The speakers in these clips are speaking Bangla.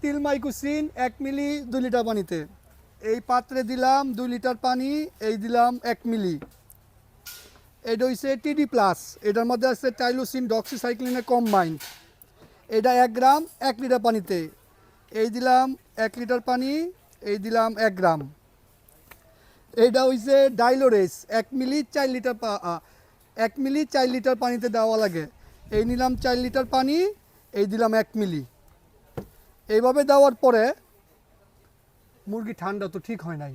তিল মাইকুসিন এক মিলি, দুই লিটার পানিতে। এই পাত্রে দিলাম দুই লিটার পানি, এই দিলাম এক মিলি। এটা হচ্ছে টিডি প্লাস। এটার মধ্যে আছে টাইলোসিন ডক্সিসাইক্লিনের কম্বাইন। এটা এক গ্রাম, এক লিটার পানিতে। এই দিলাম এক লিটার পানি, এই দিলাম এক গ্রাম। এইটা হইছে ডাইলোরেস, এক মিলি, চার লিটার এক মিলি, চার লিটার পানিতে দেওয়া লাগে। এই নিলাম চার লিটার পানি, এই দিলাম এক মিলি। এইভাবে দেওয়ার পরে মুরগি ঠান্ডা তো ঠিক হয় নাই।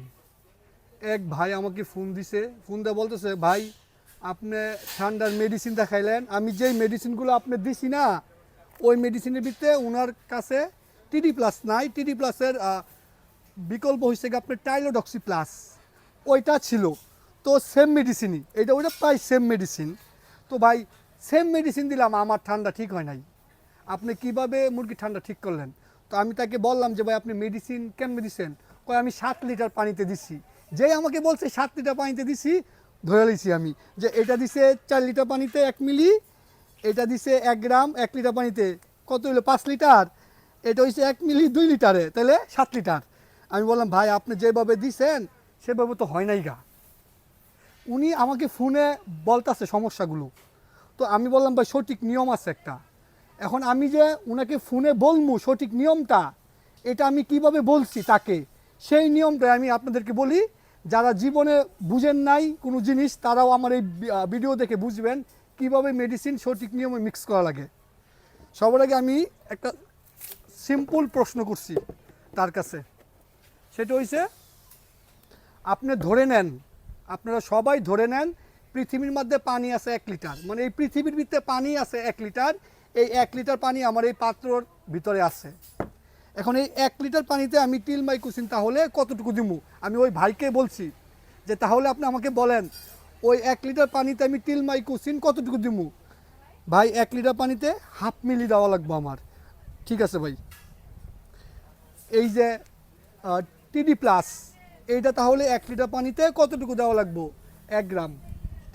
এক ভাই আমাকে ফোন দিছে ফোন দিয়ে বলতেছে, ভাই, আপনি ঠান্ডার মেডিসিন দেখাইলেন। আমি যেই মেডিসিনগুলো আপনি দিছি না, ওই মেডিসিনের ভিতরে ওনার কাছে টিডি প্লাস নাই। টিডি প্লাসের বিকল্প গিয়ে আপনার টাইলোডক্সি প্লাস ওইটা ছিল। তো সেম মেডিসিনই এটা ওইটা প্রায় সেম মেডিসিন তো ভাই সেম মেডিসিন দিলাম, আমার ঠান্ডা ঠিক হয় নাই। আপনি কীভাবে মুরগি ঠান্ডা ঠিক করলেন? তো আমি তাকে বললাম যে, ভাই, আপনি মেডিসিন কেন মেডিসিন কয়, আমি সাত লিটার পানিতে দিছি। যেই আমাকে বলছে, সাত লিটার পানিতে দিছি? ধরে লিছি আমি যে, এটা দিছে চার লিটার পানিতে এক মিলি, এটা দিছে এক গ্রাম এক লিটার পানিতে। কত হইল? পাঁচ লিটার। এটা হচ্ছে এক মিলি দুই লিটারে। তাহলে সাত লিটার। আমি বললাম, ভাই, আপনি যেভাবে দিছেন, সেভাবে তো হয় নাই গা। উনি আমাকে ফোনে বলতাছে সমস্যাগুলো। তো আমি বললাম, ভাই, সঠিক নিয়ম আছে একটা। এখন আমি যে ওনাকে ফোনে বলব সঠিক নিয়মটা, এটা আমি কীভাবে বলছি তাকে, সেই নিয়মটা আমি আপনাদেরকে বলি। যারা জীবনে বুঝেন নাই কোনো জিনিস, তারাও আমার এই ভিডিও দেখে বুঝবেন কীভাবে মেডিসিন সঠিক নিয়মে মিক্স করা লাগে। সবার আগে আমি একটা সিম্পল প্রশ্ন করছি তার কাছে। সেটা হয়েছে আপনি ধরে নেন, আপনারা সবাই ধরে নেন পৃথিবীর মধ্যে পানি আছে এক লিটার। মানে এই পৃথিবীর ভিতরে পানি আছে এক লিটার এই এক লিটার পানি আমার এই পাত্রর ভিতরে আছে। এখন এই এক লিটার পানিতে আমি টিল মাইকুসিন তাহলে কতটুকু দিমু? আমি ওই ভাইকে বলছি যে তাহলে আপনি আমাকে বলেন, ওই এক লিটার পানিতে আমি টিল মাইকুসিন কতটুকু দিমু? ভাই, এক লিটার পানিতে হাফ মিলি দেওয়া লাগবে আমার। ঠিক আছে ভাই। এই যে টিডি প্লাস এইটা তাহলে এক লিটার পানিতে কতটুকু দেওয়া লাগবো? এক গ্রাম।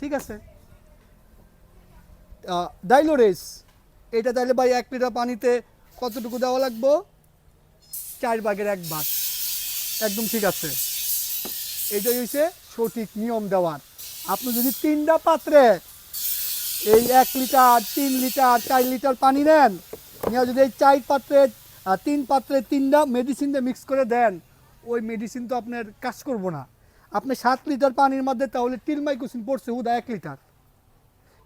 ঠিক আছে? ডাইলোরেস। এটা তাহলে ভাই এক লিটার পানিতে কতটুকু দেওয়া লাগবো? চার ভাগের এক ভাগ। একদম ঠিক আছে। এটাই হয়েছে সঠিক নিয়ম দেওয়ার। আপনি যদি তিনটা পাত্রে এই এক লিটার, তিন লিটার, চার লিটার পানি নেন, নিয়ে যদি এই চার পাত্রে তিন পাত্রে তিনটা মেডিসিন দিয়ে মিক্স করে দেন, ওই মেডিসিন তো আপনার কাজ করব না। আপনি সাত লিটার পানির মধ্যে তাহলে টিলমাইকুসিন পড়ছে হুদা এক লিটার।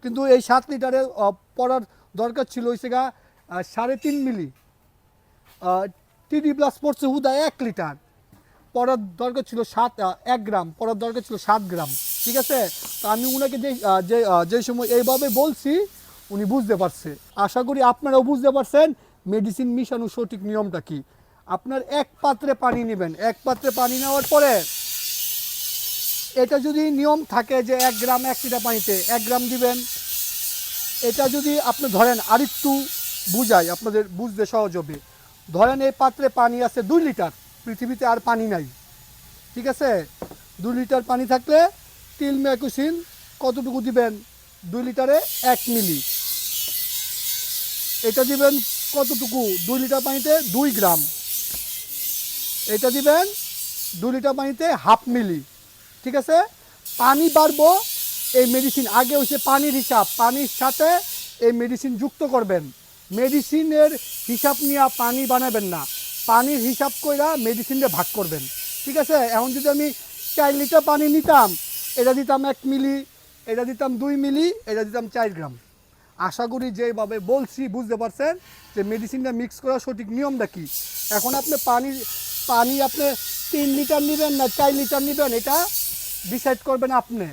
কিন্তু এই সাত লিটারে পড়ার দরকার ছিল হয়েছে গা সাড়ে তিন মিলি। টিডি প্লাস পড়ছে হুদা এক লিটার। পড়ার দরকার ছিল সাত এক গ্রাম, পড়ার দরকার ছিল সাত গ্রাম, ঠিক আছে? তো আমি উনাকে যে যে যে সময় এইভাবে বলছি, উনি বুঝতে পারছে। আশা করি আপনারাও বুঝতে পারছেন মেডিসিন মিশানোর সঠিক নিয়মটা কি। আপনার এক পাত্রে পানি নেবেন। এক পাত্রে পানি নেওয়ার পরে এটা যদি নিয়ম থাকে যে এক গ্রাম এক লিটার পানিতে এক গ্রাম দিবেন, এটা যদি আপনি ধরেন আরেকটু বুঝাই, আপনাদের বুঝতে সহজ হবে। ধরেন এই পাত্রে পানি আছে দুই লিটার, পৃথিবীতে আর পানি নাই, ঠিক আছে? দুই লিটার পানি থাকলে তিল ম্যাকুসিন কতটুকু দিবেন? দুই লিটারে এক মিলি। এটা দিবেন কতটুকু? দুই লিটার পানিতে দুই গ্রাম। এটা দিবেন দুই লিটার পানিতে হাফ মিলি। ঠিক আছে? পানি বাড়বো, এই মেডিসিন আগে হচ্ছে পানির হিসাব। পানির সাথে এই মেডিসিন যুক্ত করবেন। মেডিসিনের হিসাব নিয়ে পানি বানাবেন না। পানির হিসাব কইরা মেডিসিনটা ভাগ করবেন। ঠিক আছে? এখন যদি আমি চার লিটার পানি নিতাম, এটা দিতাম এক মিলি, এটা দিতাম দুই মিলি, এটা দিতাম চার গ্রাম। আশা করি যেভাবে বলছি বুঝতে পারছেন যে মেডিসিনটা মিক্স করার সঠিক নিয়মটা কি? এখন আপনি পানি পানি আপনি তিন লিটার নেবেন না, চার লিটার নেবেন, এটা ডিসাইড করবেন আপনি।